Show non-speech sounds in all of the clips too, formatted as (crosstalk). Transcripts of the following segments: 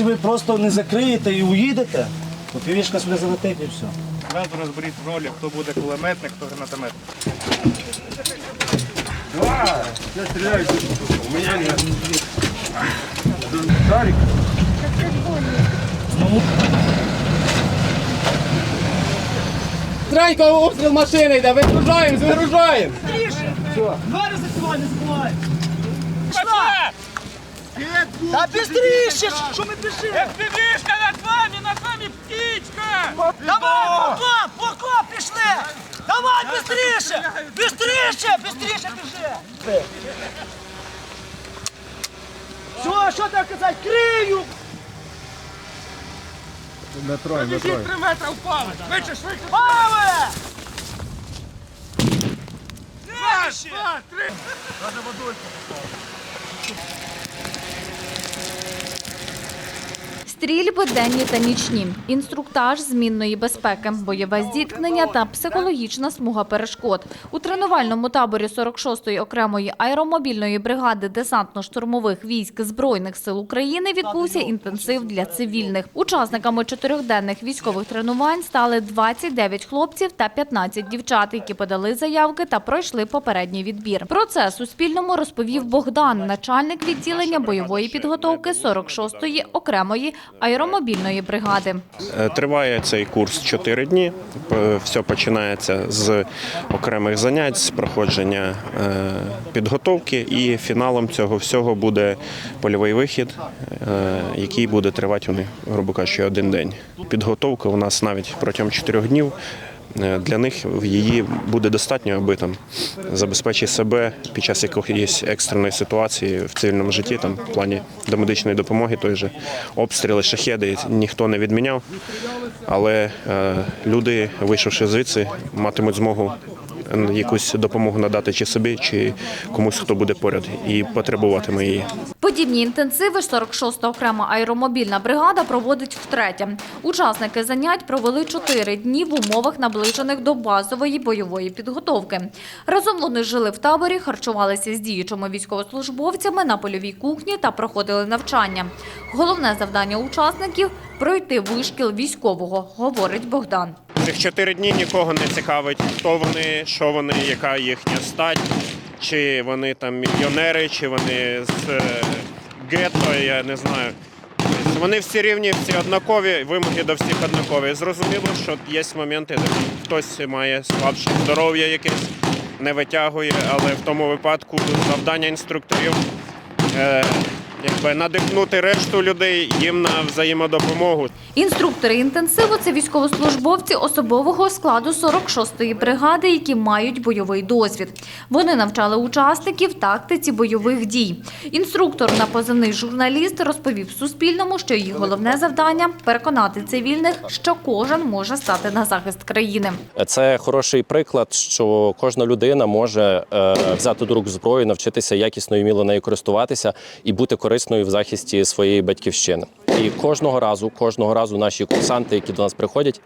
Якщо ви просто не закриєте і уїдете, то півішка сюди залетить і все. Зразу розберіть ролі, хто буде кулеметник, хто гранатометник. Тренько, обстріл машини йде, вигружаємо, вигружаємо. Двері закривай, не забувай! Пішла! Та бістріше, що ми біжимо? Птичка над вами, над вами птичка! Давай, поклап, поклап, пішли! Давай, бістріше! Бістріше, бістріше біжи! Що, що так казати? Крию! Біжіть три метри впали! Швидше, швидше! Паве! Два, три! Стрільби денні та нічні, інструктаж змінної безпеки, бойове зіткнення та психологічна смуга перешкод. У тренувальному таборі 46-ї окремої аеромобільної бригади десантно-штурмових військ Збройних сил України відбувся інтенсив для цивільних. Учасниками чотирьохденних військових тренувань стали 29 хлопців та 15 дівчат, які подали заявки та пройшли попередній відбір. Про це Суспільному розповів Богдан, начальник відділення бойової підготовки 46-ї окремої аеромобільної бригади. Е, Триває цей курс 4 дні. Все починається з окремих занять, з проходження е, підготовки, і фіналом цього всього буде польовий вихід, е, який буде тривати, грубо кажучи, один день. Підготовка у нас навіть протягом 4 днів. Е, Для них її буде достатньо, аби там забезпечити себе під час якоїсь екстреної ситуації в цивільному житті, там в плані домедичної допомоги, той же обстріли, шахеди ніхто не відміняв. Але е, люди, вийшовши звідси, матимуть змогу якусь допомогу надати чи собі, чи комусь, хто буде поряд і потребуватиме її. Подібні інтенсиви 46-та окрема аеромобільна бригада проводить втретє. Учасники занять провели чотири дні в умовах, наближених до базової бойової підготовки. Разом вони жили в таборі, харчувалися з діючими військовослужбовцями на польовій кухні та проходили навчання. Головне завдання учасників – пройти вишкіл військового, говорить Богдан. Цих чотири дні нікого не цікавить, хто вони, що вони, яка їхня стать, чи вони там мільйонери, чи вони з е, гетто, я не знаю. Тобто Вони всі рівні, всі однакові, вимоги до всіх однакові. Зрозуміло, що є моменти, де хтось має слабше здоров'я якесь, не витягує, але в тому випадку завдання інструкторів е, якби надихнути решту людей їм на взаємодопомогу. Інструктори інтенсиву – це військовослужбовці особового складу 46-ї бригади, які мають бойовий досвід. Вони навчали учасників тактиці бойових дій. Інструктор на позивний журналіст розповів Суспільному, що їх головне завдання – переконати цивільних, що кожен може стати на захист країни. Це хороший приклад, що кожна людина може е, взяти до рук зброю, навчитися якісно і вміло нею користуватися і бути корисною в захисті своєї батьківщини. І кожного разу, кожного разу наші курсанти, які до нас приходять,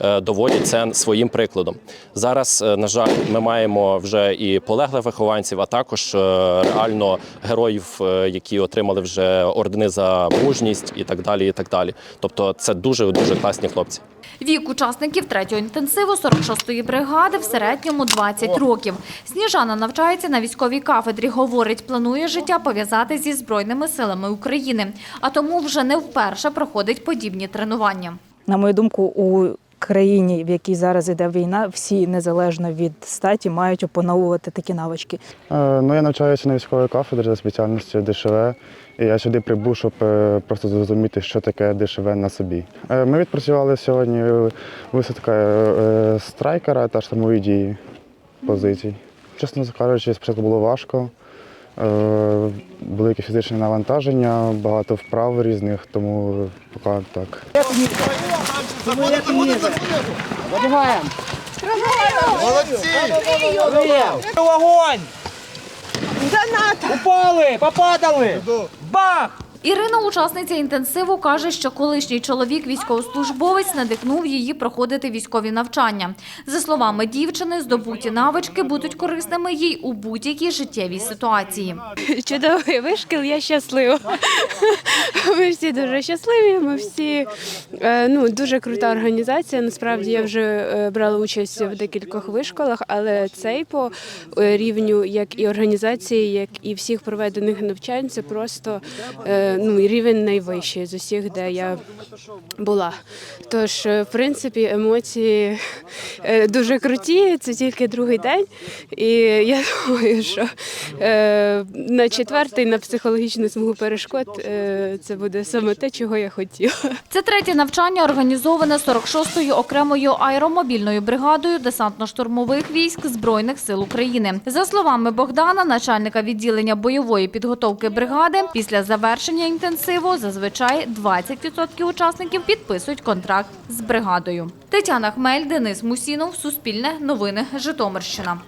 е, доводять це своїм прикладом. Зараз, е, на жаль, ми маємо вже і полеглих вихованців, а також е, реально героїв, які отримали вже ордени за мужність і так далі. І так далі. Тобто, це дуже дуже класні хлопці. Вік учасників третього інтенсиву 46-ї бригади в середньому 20 років. Сніжана навчається на військовій кафедрі. Говорить, планує життя пов'язати зі Збройними силами України. А тому вже не вперше проходить подібні тренування. На мою думку, у країні, в якій зараз іде війна, всі незалежно від статі мають опановувати такі навички. Е, Ну, я навчаюся на військовій кафедрі за спеціальністю ДШВ. І я сюди прибув, щоб е, просто зрозуміти, що таке ДШВ на собі. Е, Ми відпрацювали сьогодні висадка страйкера та штурмові дії позицій. Чесно кажучи, спочатку було важко. Е, Велике фізичне навантаження, багато вправ різних, тому поки так. Забігаємо! Молодці! Вогонь! Упали! Попадали! Бах! Ірина, учасниця інтенсиву, каже, що колишній чоловік військовослужбовець надихнув її проходити військові навчання. За словами дівчини, здобуті навички будуть корисними їй у будь-якій життєвій ситуації. Чудовий вишкіл, я щаслива. Ми всі дуже щасливі. Ми всі е, ну дуже крута організація. Насправді я вже е, брала участь в декількох вишколах, але цей по е, рівню, як і організації, як і всіх проведених навчань, це просто ну рівень найвищий з усіх, де я була. Тож, е, в принципі, емоції е, дуже круті. Це тільки другий день, і я (laughs) думаю, що е, на четвертий на психологічну смугу перешкод це буде саме те, чого я хотіла. Це третє навчання організоване 46-ю окремою аеромобільною бригадою десантно-штурмових військ Збройних сил України. За словами Богдана, начальника відділення бойової підготовки бригади, після завершення інтенсиву зазвичай 20% учасників підписують контракт з бригадою. Тетяна Хмель, Денис Мусінов, Суспільне, Новини, Житомирщина.